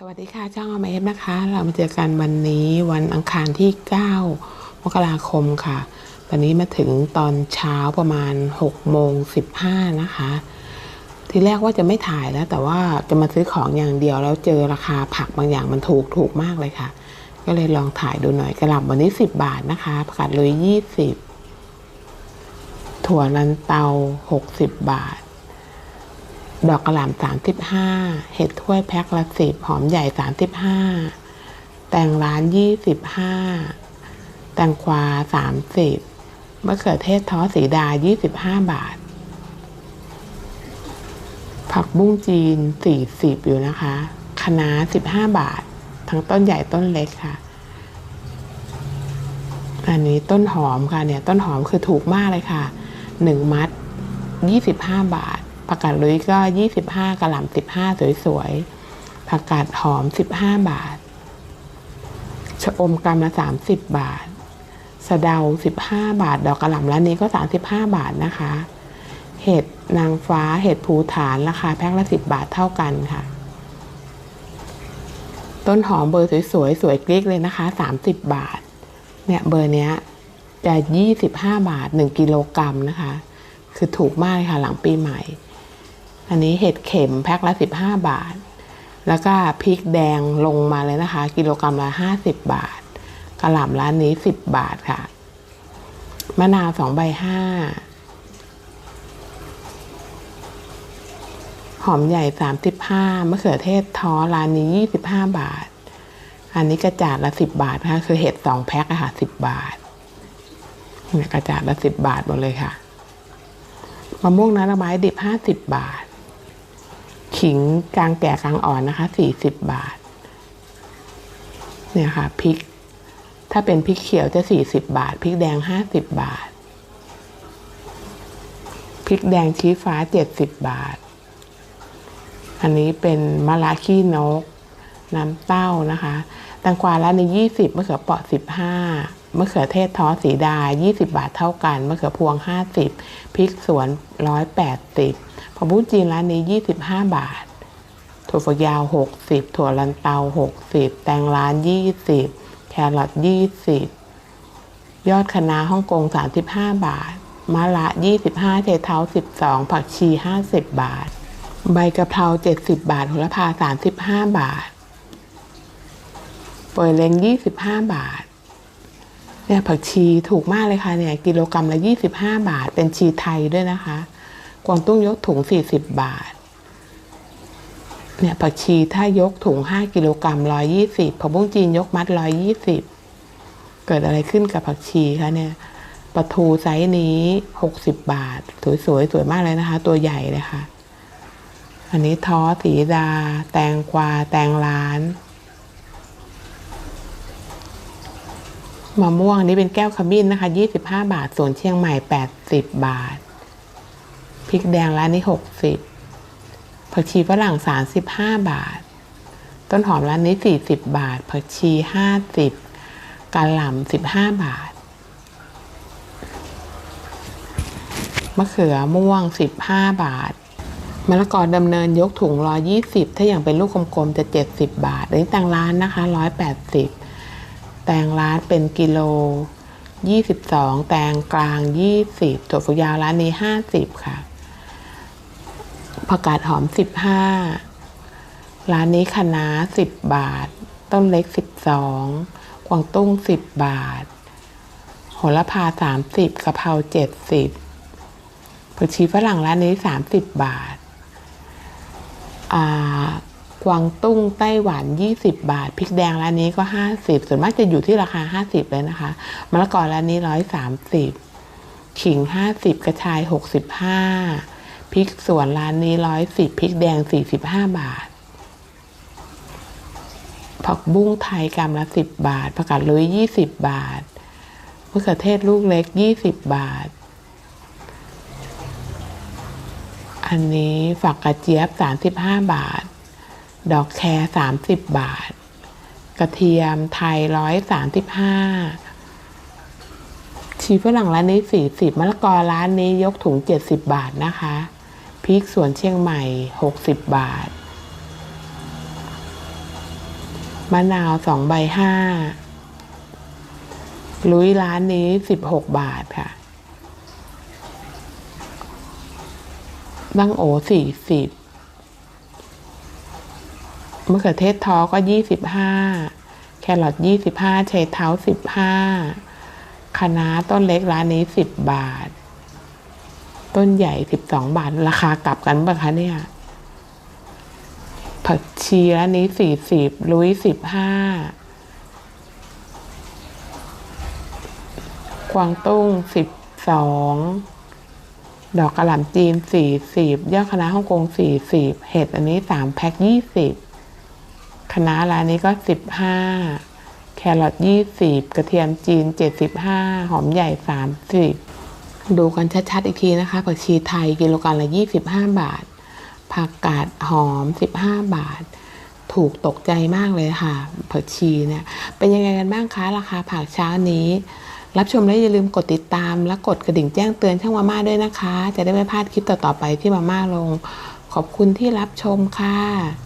สวัสดีค่ะช่างอเมฟนะคะ เรามาเจอกันวันนี้วันอังคารที่ 9 มกราคมค่ะ ตอนนี้มาถึงตอนเช้าประมาณ6โมง15 นะคะ ทีแรกว่าจะไม่ถ่ายแล้ว แต่ว่าจะมาซื้อของอย่างเดียวแล้วเจอราคาผักบางอย่างมันถูกถูกมากเลยค่ะ ก็เลยลองถ่ายดูหน่อยกระหล่ำวันนี้ 10 บาทนะคะผักกาดเลย20 ถั่วลันเตา 60 บาท ดอกกระหล่ำสามสิบห้าเห็ดถ้วยแพ็คละสิบหอมใหญ่สามสิบห้าแตงร้านยี่สิบห้าแตงกวาสามสิบมะเขือเทศท้อสีดายี่สิบห้าบาท ผักบุ้งจีนสี่สิบอยู่นะคะคะน้าสิบห้าบาท ทั้งต้นใหญ่ต้นเล็กค่ะ อันนี้ต้นหอมค่ะเนี่ย ต้นหอมคือถูกมากเลยค่ะหนึ่งมัดยี่สิบห้าบาท ผักกาดลุยก็ยี่สิบห้ากระหล่ำสิบห้าสวยๆ ผักกาดหอมสิบห้าบาท ชะอมกรัมละสามสิบบาท สะเดาสิบห้าบาท ดอกกระหล่ำร้านนี้ก็สามสิบห้าบาทนะคะ เห็ดนางฟ้า เห็ดภูฐานราคาแพ็คละสิบบาทเท่ากันค่ะ ต้นหอมเบอร์สวยๆ สวยกริ๊กเลยนะคะสามสิบบาท เนี่ยเบอร์เนี้ยจะยี่สิบห้าบาทหนึ่งกิโลกรัมนะคะ คือถูกมากค่ะหลังปีใหม่ อันนี้เห็ดเข็มแพ็คละสิบห้าบาท แล้วก็พริกแดงลงมาเลยนะคะ กิโลกรัมละห้าสิบบาทกระหล่ำร้านนี้สิบบาทค่ะ มะนาวสองใบห้าหอมใหญ่สามสิบห้ามะเขือเทศท้อร้านนี้ยี่สิบห้าบาท อันนี้กระจาดละสิบบาทนะคะคือเห็ดสองแพ็คอะค่ะสิบบาทเนี่ยกระจาดละสิบบาทหมดเลยค่ะมะม่วงน้ำระบายดิบห้าสิบบาท ขิงกลางแก่กลางอ่อนนะคะสี่สิบบาท เนี่ยค่ะพริก ถ้าเป็นพริกเขียวจะสี่สิบบาทพริกแดงห้าสิบบาทพริกแดงชี้ฟ้าเจ็ดสิบบาท อันนี้เป็นมะระขี้นก น้ำเต้านะคะแตงกวาละในยี่สิบมะเขือเปราะสิบห้า มะเขือเทศท้อสีดา 20 บาทเท่ากัน มะเขือพวง 50 พริกสวน 180ผักบุ้งจีนร้านนี้ 25 บาท ถั่วฝักยาว 60 ถั่วลันเตา 60 แตงร้าน 20 แครอท 20 ยอดคะน้าฮ่องกง 35 บาท มะละ25 เทเท้า12 ผักชี 50 บาท ใบกะเพรา 70 บาทโหระพา 35 บาทเปยเล้ง25 บาท เนี่ยผักชีถูกมากเลยค่ะเนี่ยกิโลกรัมละ 25 บาท เป็นชีไทยด้วยนะคะ กวางตุ้งยกถุง 40 บาท เนี่ยผักชีถ้ายกถุง 5 กิโลกรัม120ผักบุ้งจีนยกมัด 120 เกิดอะไรขึ้นกับผักชีคะเนี่ยปลาทูไซส์นี้ 60 บาท สวยๆสวยมากเลยนะคะ ตัวใหญ่เลยค่ะ อันนี้ท้อสีดา แตงกวา แตงร้าน มะม่วงนี่เป็นแก้วขมิ้นนะคะ25 บาทส่วนเชียงใหม่ 80 บาท พริกแดงร้านนี้ 60ผักชีฝรั่ง 35 บาท ต้นหอมร้านนี้ 40 บาท ผักชี 50กะหล่ำ15 บาท มะเขือม่วง 15 บาทมะละกอดำเนินยกถุง120ถ้าอย่างเป็นลูกกลมๆจะ 70 บาทอันนี้ต่างร้านนะคะ 180 แตงร้านเป็นกิโล 22 แตงกลาง 20ถั่วฝักยาวร้านนี้ 50 ค่ะผักกาดหอม 15 ร้านนี้คะน้า10 บาท ต้นเล็ก 12 กวางตุ้ง 10 บาท โหระพา 30กะเพรา 70ผักชีฝรั่งร้านนี้ 30 บาทอ่า กวางตุ้งไต้หวัน 20 บาทพริกแดงร้านนี้ก็ 50 ส่วนมากจะอยู่ที่ราคา 50 เลยนะคะมะละกอร้านนี้ 130 ขิง 50 กระชาย 65พริกสวนร้านนี้ 110พริกแดง 45 บาท ผักบุ้งไทยกรัมละ 10 บาทผักกาดลุย 20 บาทมะเขือเทศลูกเล็ก 20 บาทอันนี้ฝักกระเจี๊ยบ 35 บาท ดอกแคร์สามสิบบาท กระเทียมไทยร้อยสามสิบห้าชีฝรั่งร้านนี้สี่สิบมะละกอร้านนี้ยกถุงเจ็ดสิบบาทนะคะพริกสวนเชียงใหม่หกสิบบาท มะนาวสองใบห้าลุยร้านนี้สิบหกบาทค่ะตั้งโอสี่สิบ มะเขือเทศท้อก็ยี่สิบห้าแครอทยี่สิบห้าเชเท้าสิบห้าคะน้าต้นเล็กร้านนี้สิบบาท ต้นใหญ่สิบสองบาท ราคากลับกันปะคะเนี่ย ผักชีร้านนี้สี่สิบลุยสิบห้ากวางตุ้งสิบสองดอกกระหล่ำจีนสี่สิบยอดคะน้าฮ่องกงสี่สิบเห็ดอันนี้สามแพ็คยี่สิบ คะน้าร้านนี้ก็สิบห้าแครอทยี่สิบกระเทียมจีนเจ็ดสิบห้าหอมใหญ่สามสิบดูกันชัดๆอีกทีนะคะ ผักชีไทยกิโลกรัมละยี่สิบาท ผักกาดหอมสิบาท ถูกตกใจมากเลยค่ะ ผักชีเนี่ย เป็นยังไงกันบ้างคะ ราคาผักเช้านี้ รับชมแล้วอย่าลืมกดติดตาม และกดกระดิ่งแจ้งเตือนช่องมาม่าด้วยนะคะ จะได้ไม่พลาดคลิปต่อๆไปที่มาม่าลง ขอบคุณที่รับชมค่ะ